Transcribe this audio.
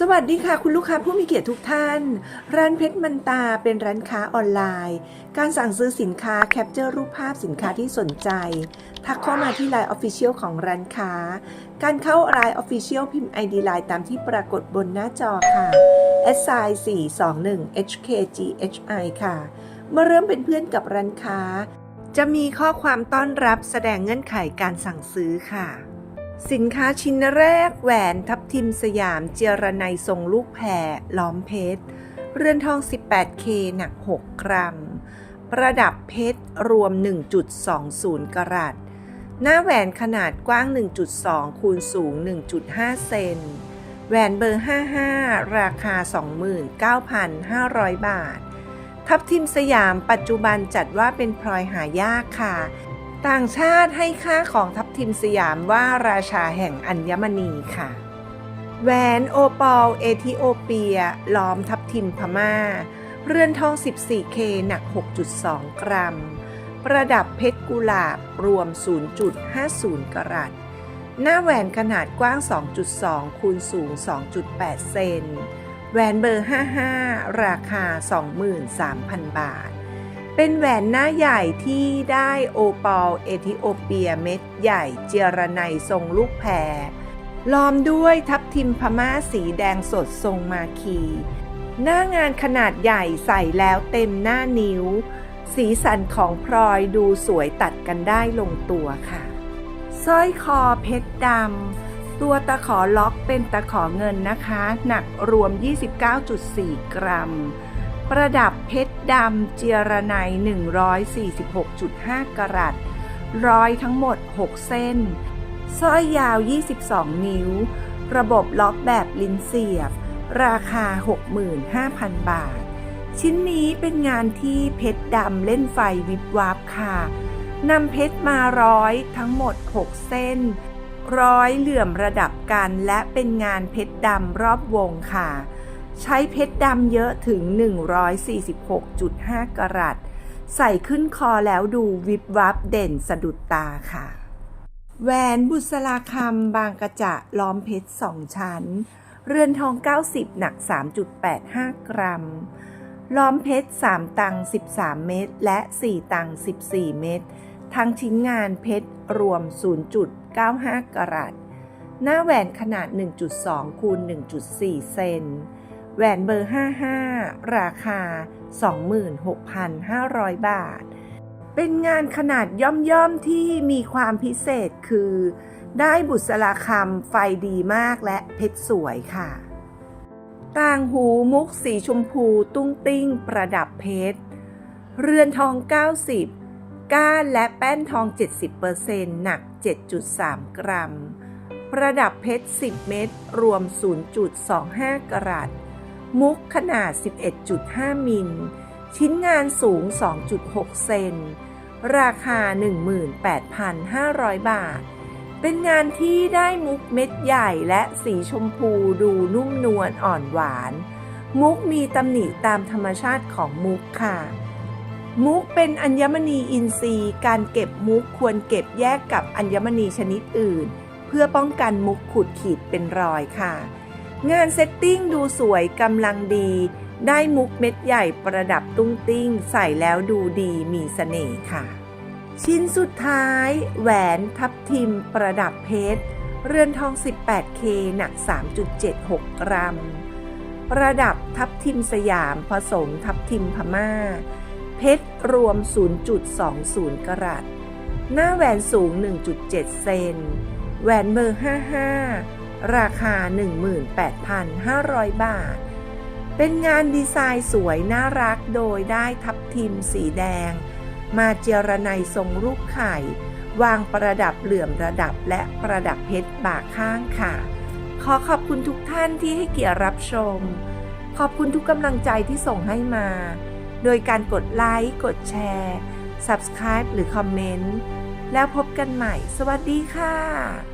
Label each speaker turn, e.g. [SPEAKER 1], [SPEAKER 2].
[SPEAKER 1] สวัสดีค่ะ คุณลูกค้าผู้มีเกียรติทุกท่าน ร้านเพชรมันตาเป็นร้านค้าออนไลน์ การสั่งซื้อสินค้าแคปเจอร์รูปภาพสินค้าที่สนใจ ทักเข้ามาที่ Line Official ของร้านค้า การเข้า Line Official พิมพ์ ID Line ตามที่ปรากฏบนหน้าจอค่ะ s i 421 HKGHI ค่ะมื่อเริ่มเป็นเพื่อนกับร้านค้า จะมีข้อความต้อนรับแสดงเงื่อนไขการสั่งซื้อค่ะ สินค้าชิ้นแรกแหวนทับทิมสยามเจรไนทรงลูกแพรล้อมเพชร เรือนทอง 18K หนัก 6 กรัม ประดับเพชรรวม 1.20 กรัต หน้าแหวนขนาดกว้าง 1.2 คูณสูง 1.5 เซน แหวนเบอร์ 55 ราคา 29,500 บาท ทับทิมสยามปัจจุบันจัดว่าเป็นพลอยหายากค่ะ ต่างชาติให้ค่าของทับทิมสยามว่าราชาแห่งอัญมณีค่ะ แหวนโอปอลเอธิโอเปีย ล้อมทับทิมพม่า เรือนทอง 14K หนัก 6.2 กรัม ประดับเพชรกุหลาบรวม 0.50 กรัตหน้าแหวนขนาดกว้าง 2.2 คูณสูง 2.8 เซน แหวนเบอร์ 55 ราคา 23,000 บาท เป็นแหวนหน้าใหญ่ที่ได้โอปอลเอธิโอเปียเม็ดใหญ่เจรไนทรงลูกแพรล้อมด้วยทับทิมพม่าสีแดงสดทรงมาคี หน้างานขนาดใหญ่ใส่แล้วเต็มหน้านิ้ว สีสันของพลอยดูสวยตัดกันได้ลงตัวค่ะสร้อยคอเพชรดำตัวตะขอล็อกเป็นตะขอเงินนะคะ หนักรวม 29.4 กรัม ประดับเพชรดำเจียรไน146.5 กรัต ร้อยทั้งหมด 6 เส้น สร้อยยาว 22 นิ้ว ระบบล็อกแบบลิ้นเสียบ ราคา 65,000 บาท ชิ้นนี้เป็นงานที่เพชรดำเล่นไฟวิบวับค่ะนำเพชรมาร้อยทั้งหมด 6 เส้น ร้อยเหลื่อมระดับกันและเป็นงานเพชรดำรอบวงค่ะ ใช้เพชรดำเยอะถึง 146.5 กรัต ใส่ขึ้นคอแล้วดูวิบวับเด่นสะดุดตาค่ะ แหวนบุษราคำบางกระจะล้อมเพชรสองชั้น เรือนทอง 90 หนัก 3.85 กรัม ล้อมเพชร 3 ตัง 13 เม็ดและ 4 ตัง 14 เม็ดทั้งชิ้นงานเพชรรวม 0.95 กรัต หน้าแหวนขนาด 1.2 คูณ 1.4 เซน แหวนเบอร์ 55 ราคา 26,500 บาท เป็นงานขนาดย่อมๆที่มีความพิเศษคือ ได้บุษราคำไฟดีมากและเพชรสวยค่ะ ต่างหูมุกสีชมพูตุ้งติ้งประดับเพชร เรือนทอง 90 ก้านและแป้นทอง 70%หนัก 7.3 กรัมประดับเพชร 10 เม็ด รวม 0.25 กรัต มุกขนาด 11.5 มิล ชิ้นงานสูง 2.6 เซน ราคา 18,500 บาท เป็นงานที่ได้มุกเม็ดใหญ่และสีชมพูดูนุ่มนวลอ่อนหวาน มุกมีตำหนิตามธรรมชาติของมุกค่ะ มุกเป็นอัญมณีอินทรีย์ การเก็บมุกควรเก็บแยกกับอัญมณีชนิดอื่น เพื่อป้องกันมุกขุดขีดเป็นรอยค่ะ งานเซตติ้งดูสวยกำลังดี ได้มุกเม็ดใหญ่ประดับตุ้งติ้ง ใส่แล้วดูดีมีเสน่ห์ค่ะ ชิ้นสุดท้าย แหวนทับทิมประดับเพชร เรือนทอง 18K หนัก 3.76 กรัม ประดับทับทิมสยามผสมทับทิมพม่า เพชรรวม 0.20 กรัต หน้าแหวนสูง 1.7 เซน แหวนเบอร์ 55 ราคา 18,500 บาท เป็นงานดีไซน์สวยน่ารักโดยได้ทับทิมสีแดง มาเจรไนทรงรูปไข่ วางประดับเหลื่อมระดับและประดับเพชรบากข้างค่ะ ขอขอบคุณทุกท่านที่ให้เกียรติรับชม ขอบคุณทุกกำลังใจที่ส่งให้มา โดยการกดไลค์ กดแชร์ Subscribe หรือคอมเมนต์แล้วพบกันใหม่ สวัสดีค่ะ